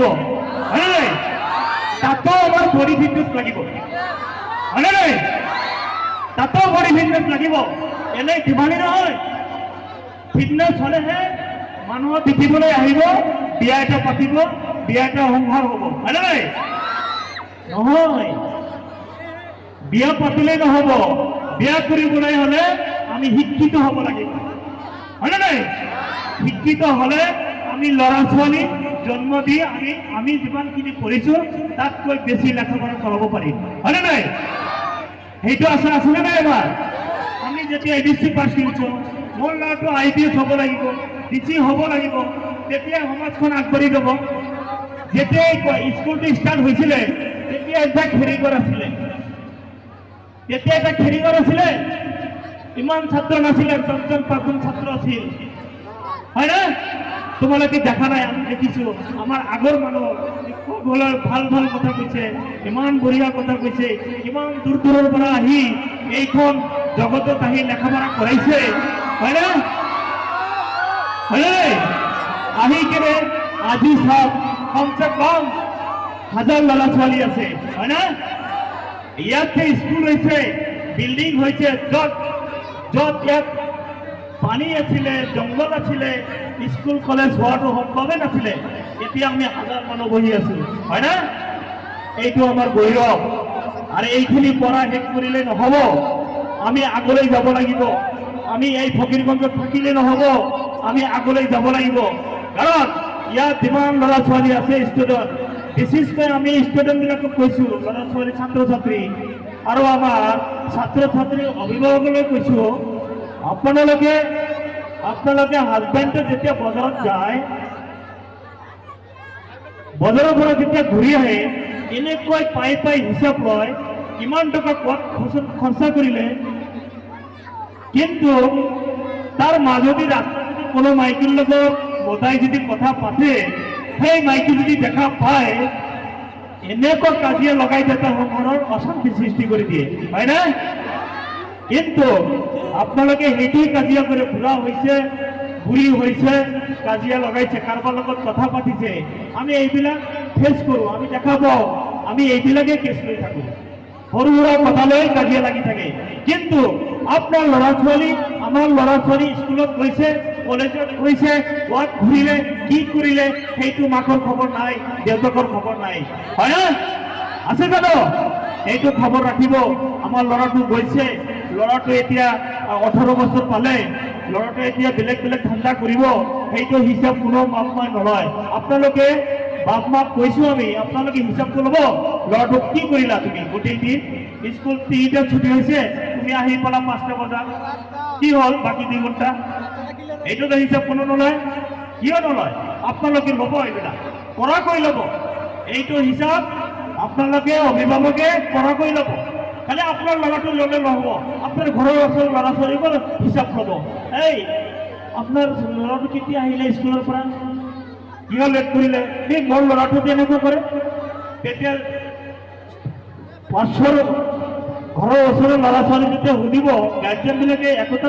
হয়নে নাই তাতো আমাৰ বডি ফিটনেছ লাগিব। হয়নে নাই? তাতো বডি ফিটনেছ লাগিব। এনেই ধেমালি নহয়। ফিটনেছ হ'লেহে মানুহৰ দেখিবলৈ আহিব, বিয়া এটা পাতিব, বিয়া এটা সংসাৰ হ'ব। হয়নে নাই? নহয়। বিয়া পাতিলেই নহ'ব। বিয়া কৰিবলৈ হ'লে আমি শিক্ষিত হ'ব লাগিব। হয়নে নাই? শিক্ষিত হ'লে আমি ল'ৰা ছোৱালী জন্ম দি আমি আমি যিমানখিনি পঢ়িছোঁ তাতকৈ বেছি লেখাপঢ়া কৰাব পাৰিম হয়নে নাই? সেইটো আশা আছেনে নাই এবাৰ আমি যেতিয়া এ ডি চি পাছ কৰিছোঁ, মোৰ ল'ৰাটো আই পি এছ হ'ব লাগিব ডি চি হ'ব লাগিব তেতিয়া সমাজখন আগবাঢ়ি যাব। যেতিয়াই ক- স্কুলটো ষ্টাৰ্ট হৈছিলে তেতিয়া এটা খেৰিঘৰ আছিলে। তেতিয়া এটা খেৰিঘৰ আছিলে। ইমান ছাত্ৰ নাছিলে দহজন পাঁচজন ছাত্ৰ আছিল। হয় না তোমালোকে দেখা নাই, আমি দেখিছো। আমাৰ আগৰ মানুহ শিক্ষকসকলে ভালো ভালো কথা কৈছে, ইমান বঢ়িয়া কথা কৈছে, ইমান দূৰ দূৰৰ পৰা আহি এইখন জগতত আহি লেখা পঢ়া কৰাইছে। হয় না হয়নে? আহি কেনে আজি চাওক, কমচে কম হাজাৰ ল'ৰা ছোৱালী আছে হয় না ইয়াতে স্কুল হৈছে বিল্ডিং হৈছে য'ত য'ত ইয়াত পানী আছিলে জংঘল আছিলে স্কুল কলেজ হোৱাটো সম্ভৱে নাছিলে, এতিয়া আমি হাজাৰ মানুহ বহি আছো, হয় না? এইটো আমাৰ গৌৰৱ। আৰু এইখিনি পঢ়া শেষ কৰিলে নহ'ব। আমি আগলৈ যাব লাগিব। আমি এই ফকীৰগঞ্জত থাকিলে নহ'ব। আমি আগলৈ যাব লাগিব। কাৰণ, ইয়াত যিমান ল'ৰা ছোৱালী আছে ষ্টুডেণ্ট, বিশেষকৈ আমি ষ্টুডেণ্টবিলাকক কৈছোঁ ল'ৰা ছোৱালী ছাত্ৰ ছাত্ৰী আৰু আমাৰ ছাত্ৰ ছাত্ৰীৰ অভিভাৱকলৈ কৈছোঁ আপোনালোকে আপোনালোকে হাজবেণ্ডে যেতিয়া বজাৰত যায়, বজাৰৰ পৰা যেতিয়া ঘূৰি আহে, এনেকৈ পাই পাই হিচাপ লয় কিমান টকা ক'ত খৰচ- কৰিলে। কিন্তু তাৰ যদি কোনো মাইকীৰ লগত বতাই যদি কথা পাতে, সেই মাইকী যদি দেখা পায়, এনেকুৱা কাজিয়া লগাই দিয়ে তাৰ অশান্তি সৃষ্টি কৰি দিয়ে। হয় না কিন্তু আপোনালোকে সেইটোৱে কাজিয়া কৰি বুঢ়া হৈছে বুঢ়ী হৈছে, কাজিয়া লগাইছে কাৰোবাৰ লগত কথা পাতিছে। আমি এইবিলাক ফেচ কৰোঁ, আমি দেখা পাওঁ, আমি এইবিলাকে কেছ লৈ থাকোঁ। সৰু সুৰা কথা লৈ কাজিয়া লাগি থাকে। কিন্তু আপোনাৰ ল'ৰা ছোৱালী আমাৰ ল'ৰা ছোৱালী স্কুলত গৈছে, কলেজত গৈছে ক'ত ঘূৰিলে, কি কৰিলে, সেইটো মাকৰ খবৰ নাই, দেউতাকৰ খবৰ নাই। হয় না আছে জানো এইটো খবৰ ৰাখিব। আমাৰ ল'ৰাটো গৈছে ল'ৰাটো এতিয়া ওঠৰ বছৰ পালে ল'ৰাটোৱে এতিয়া বেলেগ বেলেগ ধান্দা কৰিব, সেইটো হিচাপ কোনো বাপ মাই নলয়। আপোনালোকে বাপ মাক কৈছো আমি, আপোনালোকে হিচাপটো ল'ব। ল'ৰাটোক কি কৰিলা তুমি? গোটেই দিন স্কুল তিনিটাত ছুটি হৈছে, তুমি আহি পেলা পাঁচটা বজাত। কি হ'ল বাকী দুই ঘণ্টা এইটোতো হিচাপ কোনো নলয়। কিয় নলয়? আপোনালোকে ল'ব এইবিলাক কৰাকৈ ল'ব। এইটো হিচাপ আপোনালোকে, অভিভাৱকে কৰাকৈ ল'ব। খালি আপোনাৰ ল'ৰাটো ল'লে নহ'ব। আপোনাৰ ঘৰৰ ওচৰৰ ল'ৰা ছোৱালীকো হিচাপ ল'ব। এই, আপোনাৰ ল'ৰাটো কেতিয়া আহিলে স্কুলৰ পৰা? কিয় লেট কৰিলে? সেই মোৰ ল'ৰাটো তেনেকুৱা কৰে? তেতিয়া পাঁচশৰ ঘৰৰ ওচৰৰ ল'ৰা ছোৱালী যেতিয়া সুধিব গাৰ্জেনবিলাকে একতা